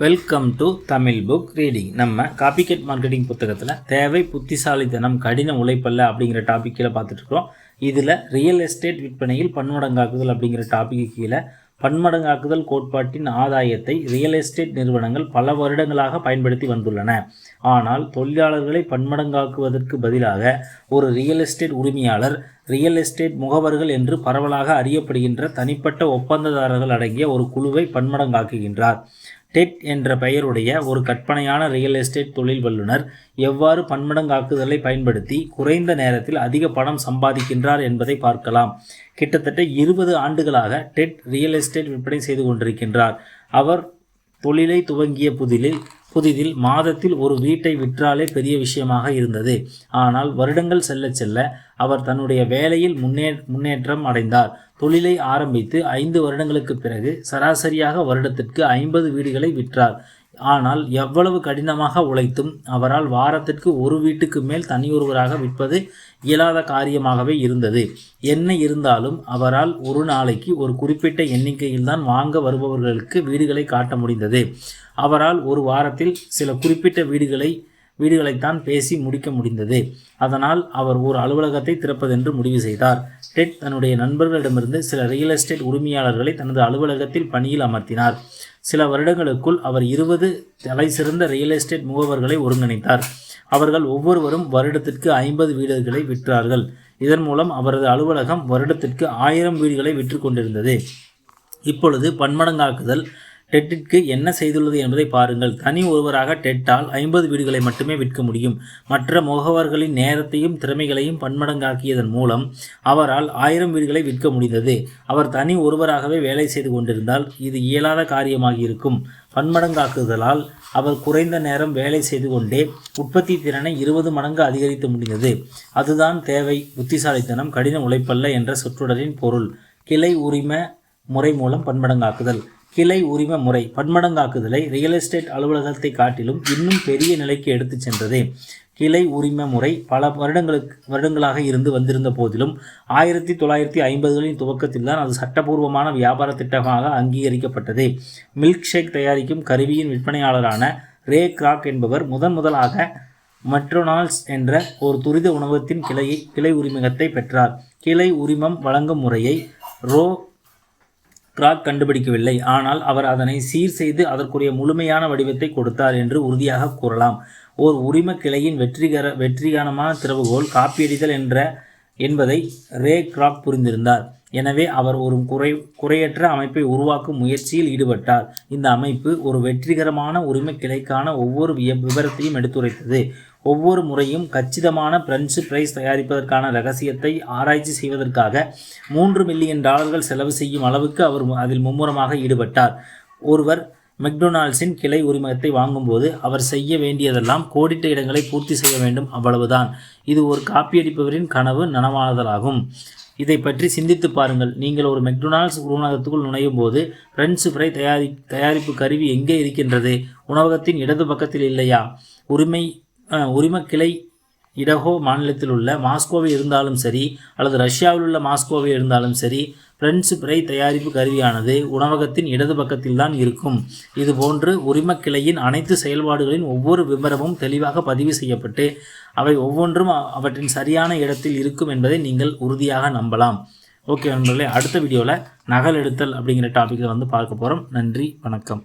Welcome to Tamil book reading நம்ம copycat marketing புத்தகத்தில் தேவை புத்திசாலித்தனம் கடின உழைப்பல்ல அப்படிங்கிற டாபிக் கீழே பார்த்துட்ருக்கோம் இதில் ரியல் எஸ்டேட் விற்பனையில் பன்மடங்காக்குதல் அப்படிங்கிற டாபிக் கீழே பன்மடங்காக்குதல் கோட்பாட்டின் ஆதாயத்தை ரியல் எஸ்டேட் நிறுவனங்கள் பல வருடங்களாக பயன்படுத்தி வந்துள்ளன. ஆனால் தொழிலாளர்களை பன்மடங்காக்குவதற்கு பதிலாக ஒரு ரியல் எஸ்டேட் உரிமையாளர் ரியல் எஸ்டேட் முகவர்கள் என்று பரவலாக அறியப்படுகின்ற தனிப்பட்ட ஒப்பந்ததாரர்கள் அடங்கிய ஒரு குழுவை பன்மடங்காக்குகின்றார். டெட் என்ற பெயருடைய ஒரு கற்பனையான ரியல் எஸ்டேட் தொழில் வல்லுநர் எவ்வாறு பன்மடங்காக்குதலை பயன்படுத்தி குறைந்த நேரத்தில் அதிக பணம் சம்பாதிக்கின்றார் என்பதை பார்க்கலாம். கிட்டத்தட்ட இருபது ஆண்டுகளாக டெட் ரியல் எஸ்டேட் விற்பனை செய்து கொண்டிருக்கின்றார். அவர் தொழிலை துவங்கிய புதிலில் புதிதில் மாதத்தில் ஒரு வீட்டை விற்றாலே பெரிய விஷயமாக இருந்தது. ஆனால் வருடங்கள் செல்ல செல்ல அவர் தன்னுடைய வேலையில் முன்னே முன்னேற்றம் அடைந்தார். தொழிலை ஆரம்பித்து ஐந்து வருடங்களுக்கு பிறகு சராசரியாக வருடத்திற்கு ஐம்பது வீடுகளை விற்றார். ஆனால் எவ்வளவு கடினமாக உழைத்தும் அவரால் வாரத்திற்கு ஒரு வீட்டுக்கு மேல் தனியொருவராக விற்பது இயலாத காரியமாகவே இருந்தது. என்ன இருந்தாலும் அவரால் ஒரு நாளைக்கு ஒரு குறிப்பிட்ட எண்ணிக்கையில்தான் வாங்க வருபவர்களுக்கு வீடுகளை காட்ட முடிந்தது. அவரால் ஒரு வாரத்தில் சில குறிப்பிட்ட வீடுகளை வீடுகளைத்தான் பேசி முடிக்க முடிந்தது. அதனால் அவர் ஒரு அலுவலகத்தை திறப்பதென்று முடிவு செய்தார். டெட் தன்னுடைய நண்பர்களிடமிருந்து சில ரியல் எஸ்டேட் உரிமையாளர்களை தனது அலுவலகத்தில் பணியில் அமர்த்தினார். சில வருடங்களுக்குள் அவர் இருபது தலை சிறந்த ரியல் எஸ்டேட் முகவர்களை ஒருங்கிணைத்தார். அவர்கள் ஒவ்வொருவரும் வருடத்திற்கு ஐம்பது வீடுகளை விற்றார்கள். இதன் மூலம் அவரது அலுவலகம் வருடத்திற்கு ஆயிரம் வீடுகளை விற்று கொண்டிருந்தது. இப்பொழுது பன்மடங்காக்குதல் டெட்டிற்கு என்ன செய்துள்ளது என்பதை பாருங்கள். தனி ஒருவராக டெட்டால் ஐம்பது வீடுகளை மட்டுமே விற்க முடியும். மற்ற முகவர்களின் நேரத்தையும் திறமைகளையும் பன்மடங்காக்கியதன் மூலம் அவரால் ஆயிரம் வீடுகளை விற்க முடிந்தது. அவர் தனி ஒருவராகவே வேலை செய்து கொண்டிருந்தால் இது இயலாத காரியமாகியிருக்கும். பன்மடங்காக்குதலால் அவர் குறைந்த நேரம் வேலை செய்து கொண்டே உற்பத்தி திறனை இருபது மடங்கு அதிகரித்து முடிந்தது. அதுதான் தேவை புத்திசாலித்தனம் கடின உழைப்பல்ல என்ற சொற்றொடரின் பொருள். கிளை உரிமை முறை மூலம் பன்மடங்காக்குதல். கிளை உரிம முறை. பன்மடங்காக்குதலை ரியல் எஸ்டேட் அலுவலகத்தை காட்டிலும் இன்னும் பெரிய நிலைக்கு எடுத்துச் சென்றது. கிளை உரிம முறை பல வருடங்களுக்கு வருடங்களாக இருந்து வந்திருந்த போதிலும் ஆயிரத்தி தொள்ளாயிரத்தி ஐம்பதுகளின் துவக்கத்தில் தான் அது சட்டபூர்வமான வியாபார திட்டமாக அங்கீகரிக்கப்பட்டது. மில்க் ஷேக் தயாரிக்கும் கருவியின் விற்பனையாளரான ரே கிராக் என்பவர் முதன் முதலாக மெட்ரோனால்ஸ் என்ற ஒரு துரித உணவகத்தின் கிளையை கிளை உரிமகத்தை பெற்றார். கிளை உரிமம் வழங்கும் முறையை ரோ கிராக் கண்டுபிடிக்கவில்லை. ஆனால் அவர் அதனை சீர் செய்து அதற்குரிய முழுமையான வடிவத்தை கொடுத்தார் என்று உறுதியாக கூறலாம். ஓர் உரிம கிளையின் வெற்றிகர வெற்றிகரமான திறவுகோல் காப்பியடிதல் என்ற என்பதை ரே கிராக் புரிந்திருந்தார். எனவே அவர் ஒரு குறை குறையற்ற அமைப்பை உருவாக்கும் முயற்சியில் ஈடுபட்டார். இந்த அமைப்பு ஒரு வெற்றிகரமான உரிமை கிளைக்கான ஒவ்வொரு விவரத்தையும் எடுத்துரைத்தது. ஒவ்வொரு முறையும் கச்சிதமான பிரெஞ்சு பிரைஸ் தயாரிப்பதற்கான ரகசியத்தை ஆராய்ச்சி செய்வதற்காக மூன்று மில்லியன் டாலர்கள் செலவு செய்யும் அளவுக்கு அவர் அதில் மும்முரமாக ஈடுபட்டார். ஒருவர் மெக்டொனால்ட்ஸின் கிளை உரிமகத்தை வாங்கும்போது அவர் செய்ய வேண்டியதெல்லாம் கோடிட்ட இடங்களை பூர்த்தி செய்ய வேண்டும் அவ்வளவுதான். இது ஒரு காப்பியடிப்பவரின் கனவு நனவானதலாகும் இதை பற்றி சிந்தித்து பாருங்கள். நீங்கள் ஒரு மெக்டொனால்ட்ஸ் உணவகத்துக்குள் நுழையும் போது பிரெஞ்சு ஃப்ரை தயாரி தயாரிப்பு கருவி எங்கே இருக்கின்றது? உணவகத்தின் இடது பக்கத்தில் இல்லையா? உரிமை உரிமக்கிளை இடஹோ மாநிலத்தில் உள்ள மாஸ்கோவில் இருந்தாலும் சரி அல்லது ரஷ்யாவில் உள்ள மாஸ்கோவில் இருந்தாலும் சரி பிரெஞ்சு பிறை தயாரிப்பு கருவியானது உணவகத்தின் இடது பக்கத்தில் தான் இருக்கும். இதுபோன்று உரிம கிளையின் அனைத்து செயல்பாடுகளின் ஒவ்வொரு விவரமும் தெளிவாக பதிவு செய்யப்பட்டு அவை ஒவ்வொன்றும் அவற்றின் சரியான இடத்தில் இருக்கும் என்பதை நீங்கள் உறுதியாக நம்பலாம். ஓகே நண்பர்களே அடுத்த வீடியோவில் நகல் எடுத்தல் அப்படிங்கிற டாப்பிக்கில் வந்து பார்க்க போகிறோம் நன்றி வணக்கம்.